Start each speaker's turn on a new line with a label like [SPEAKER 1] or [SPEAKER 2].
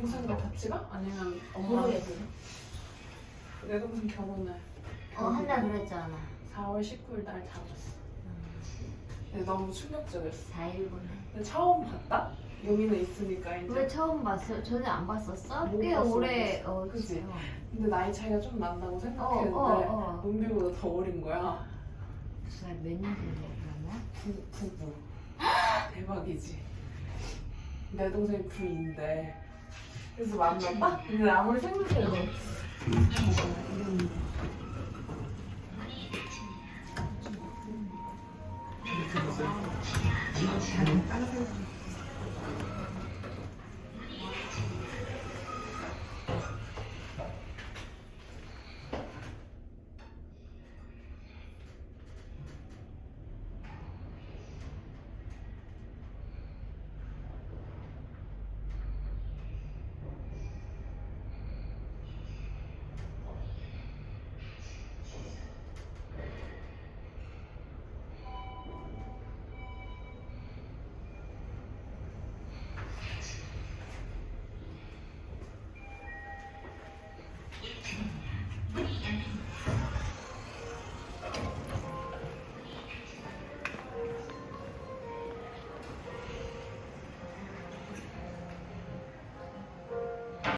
[SPEAKER 1] 동생도 같이 가? 아니면 엄마?
[SPEAKER 2] 모르겠어.
[SPEAKER 1] 내 동생 결혼을
[SPEAKER 2] 어 한다 그랬잖아.
[SPEAKER 1] 4월 19일 날 잡았어. 근데 너무 충격적이었어.
[SPEAKER 2] 4일분에.
[SPEAKER 1] 근데 처음 봤다? 여기는 있으니까 이제.
[SPEAKER 2] 왜 처음 봤어? 전에 안 봤었어? 못꽤
[SPEAKER 1] 봤어,
[SPEAKER 2] 오래 못어
[SPEAKER 1] 그치?
[SPEAKER 2] 그치?
[SPEAKER 1] 근데 나이 차이가 좀 난다고
[SPEAKER 2] 어,
[SPEAKER 1] 생각했는데
[SPEAKER 2] 어, 어.
[SPEAKER 1] 은비보다 더 어린 거야.
[SPEAKER 2] 몇년 전에 그러면?
[SPEAKER 1] 부, 부부. 대박이지. 내 동생이 부인데. 그래서 만났다? 근데 아무리 생각해도
[SPEAKER 3] 사람